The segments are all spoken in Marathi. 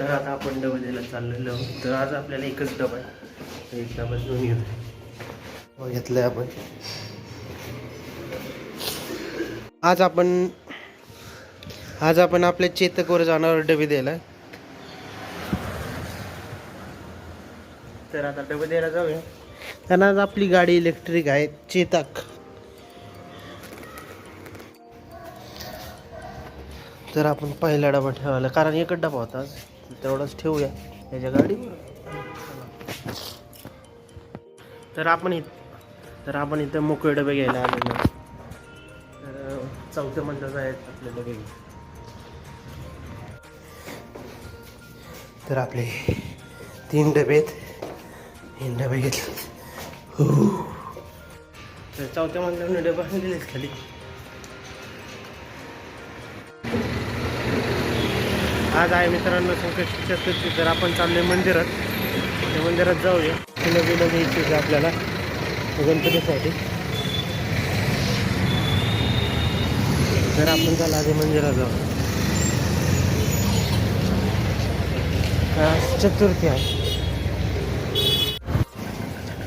तर आता आपण डबा द्यायला चाललेलो तर आज आपल्याला एकच डबा आहे. एक डबा घेऊन घेतो घेतलंय आपण. आज आपण आज आपण आपल्या चेतकवर जाणार डबे द्यायला. तर आता डबे द्यायला जाऊया. त्यांना आज आपली गाडी इलेक्ट्रिक आहे चेतक. तर आपण पहिला डबा ठेवायला कारण एकच डबा होता आज. तेवढंच ठेवूया. त्याच्या गाडीवर तर आपण इथं तर आपण इथं मोकळे डबे घ्यायला आलेलो तर चौथ्या मंदिरात आहेत आपले डबे तर आपले तीन डबे आहेत. तीन डबे घेतले. तर चौथ्या मंदिराने डबे आणलेलेच खाली. आज आहे मित्रांनो संकष्टी चतुर्थी. तर आपण चाललोय मंदिरात. त्या मंदिरात जाऊया. फुलं बिलं घ्यायची होती आपल्याला. गणपतीसाठी. तर आपण त्याला आधी मंदिरात जाऊ. चतुर्थी आहे.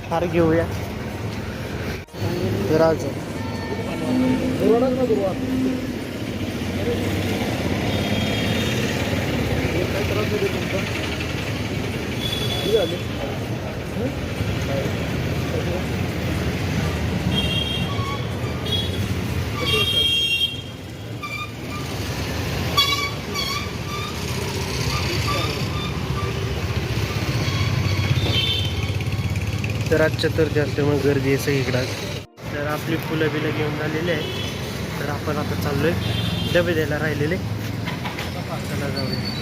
हार घेऊया. तर आज तर आज चतुर्थी असल्यामुळे गर्दी आहे सगळीकडं. तर आपली फुलं बिलं घेऊन झालेली आहे. तर आपण आता चाललोय. डबे द्यायला राहिलेले. चला जाऊया.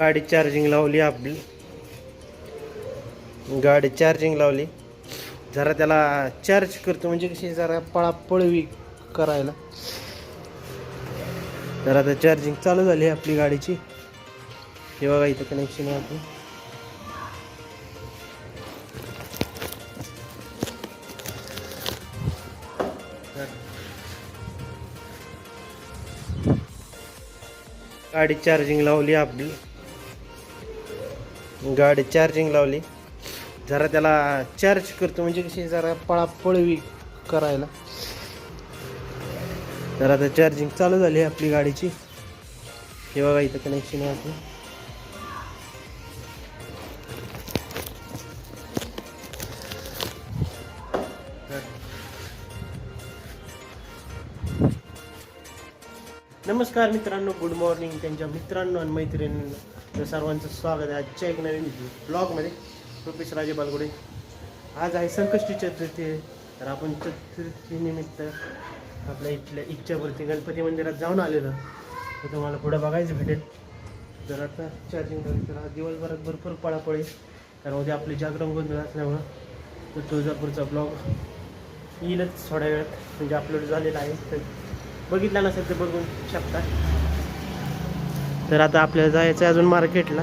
गाडी चार्जिंग लावली आपली. गाडी चार्जिंग लावली. जरा त्याला चार्ज करतो म्हणजे कशी जरा पळापळवी करायला. तर आता चार्जिंग चालू झाली आहे आपली गाडीची. हे बघा इथं कनेक्शन आहे आपलं. गाडी चार्जिंग लावली आपली. गाडी चार्जिंग लावली. जरा त्याला चार्ज करतो म्हणजे कशी जरा पळापळवी करायला. तर आता चार्जिंग चालू झाली आहे आपली गाडीची. हे बघा इथं कनेक्शन आहे आपलं. नमस्कार मित्रांनो गुड मॉर्निंग त्यांच्या मित्रांनो आणि मैत्रिणींना. सर्वांचं स्वागत आहे आजच्या एक नवीन ब्लॉगमध्ये. रुपेश राजे बालगुडे. आज आहे संकष्टी चतुर्थी आहे. तर आपण चतुर्थीनिमित्त आपल्या इथल्या इच्छापूर्ती गणपती मंदिरात जाऊन आलेलो. तर तुम्हाला पुढं बघायचं भेटेल. जर आता चार्जिंग झाली तर आज दिवसभरात भरपूर पळापळी. कारण उद्या आपली जागरण गोंधळ असल्यामुळं तो तुळजापूरचा ब्लॉग येईलच थोड्या वेळात. म्हणजे अपलोड झालेला आहे. तर बघितला नसेल तर बघू शकता. तर आता आपल्याला जायचं आहे अजून मार्केटला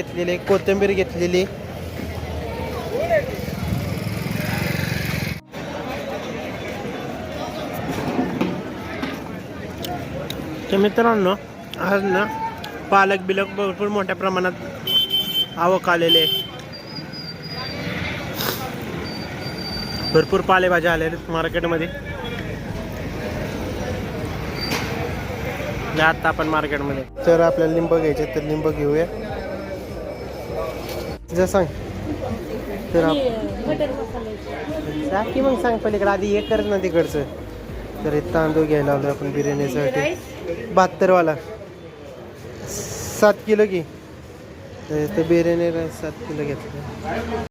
घेतलेले कोथिंबीर घेतलेली. तर मित्रांनो आज ना पालक बिलक भरपूर मोठ्या प्रमाणात आवक आलेले भरपूर पालेभाज्या आलेल्या आहेत मार्केटमध्ये. आता आपण मार्केटमध्ये. तर आपल्याला लिंब घ्यायचे तर लिंब घेऊया. जर सांग. तर जा की मग सांग पलीकडे. आधी एक कर ना तिकडचं. तर हे तांदूळ घ्यायला आलो आपण बिर्याणीसाठी. बहात्तरवाला. सात किलो घे तर ते बिर्याणी राईस सात किलो घेतलं.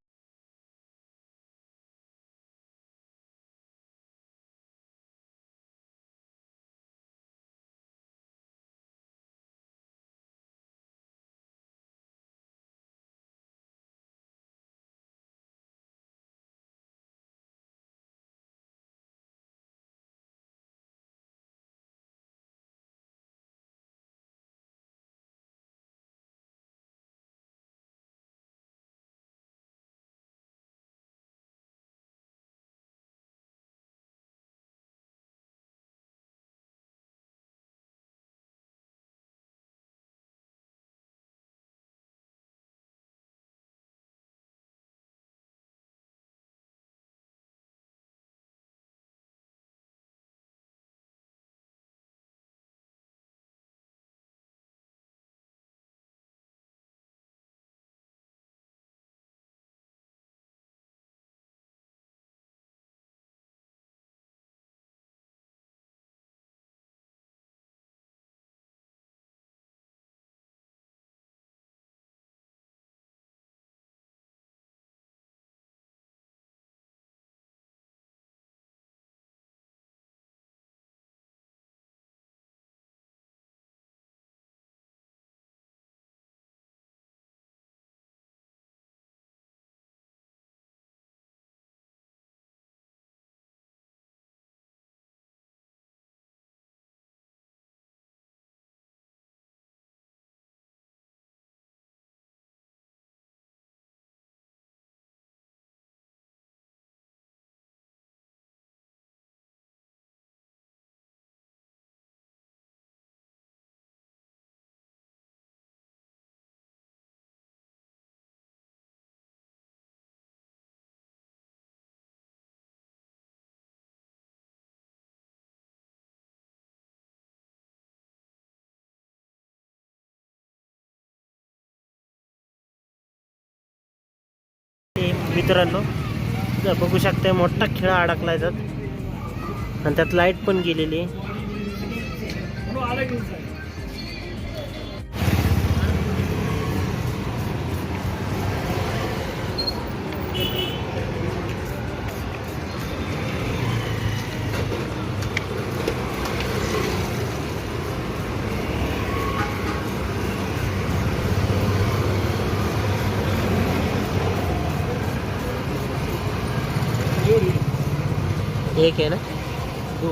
मित्रांनो बघू शकता मोठा खेळ अडकला याच्यात आणि त्यात लाइट पण गेलेली आहे. एक आहे ना? दो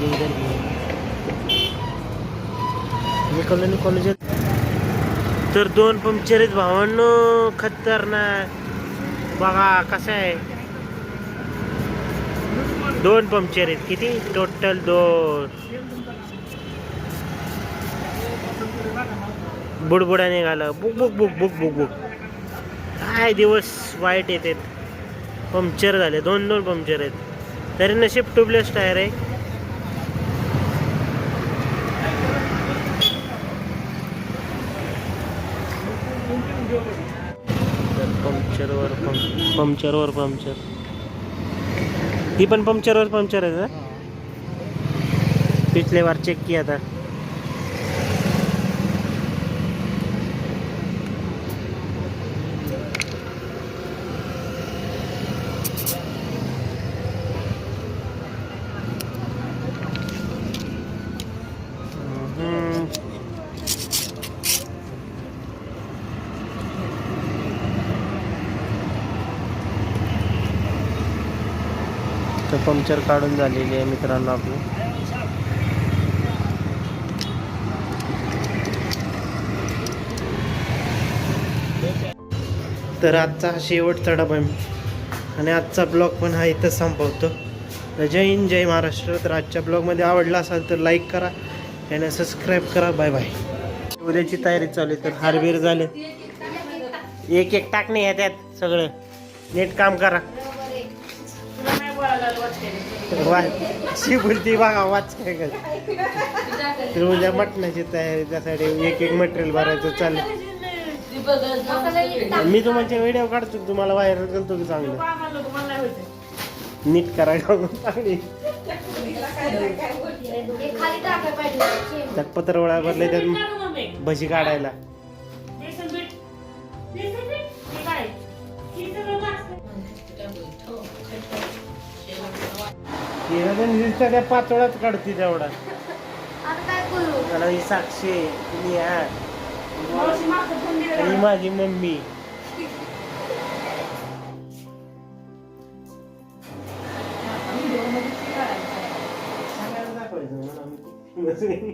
ये इधर भी है. निकललं कॉलेज तर दोन पंक्चर आहेत भावांनो. खतरनाक. बघा कसं आहे? दोन पंक्चर आहेत. किती? टोटल दोन. बुडबुडा निघाला. बुक बुक बुक बुक बुक बुक. काय दिवस वाईट येतात. पंक्चर झाले. दोन दोन पंक्चर आहेत. तरी नशीब ट्यूबलेस टायर आहे. पंक्चरवर पंप पंक्चरवर पंक्चर ही पण पंक्चरवर पंक्चर आहे ना पिछले बार चेक किया था. पंक्चर काढून झालेली आहे मित्रांनो आपली. तर आजचा हा शेवटचा डबा आहे. आणि आजचा ब्लॉग पण हा इथं संपवतो. तर जय हिंद जय महाराष्ट्र. तर आजच्या ब्लॉगमध्ये आवडला असाल तर लाईक करा आणि सबस्क्राईब करा. बाय बाय उद्याची तयारी चालू आहे तर हारबीर झाले. एक एक टाकणे आहे त्यात सगळं. नीट काम करा. वा शी बोलती बघा वाच काय कर. उद्या मटणाची तयारी त्यासाठी एक एक मटेरियल भरायचं चालेल. मी तुमच्या व्हिडिओ काढतो तुम्हाला व्हायरल करतो की चांगलं. नीट करा चांगली त्यात पत्रवळा भरले त्यात भजी काढायला. त्या पाचोळाच काढते तेवढा. आता काय करू? मला ही साक्षी आहे, मी हा आणि माझी मम्मी. सांगायला दाखवायचं मला.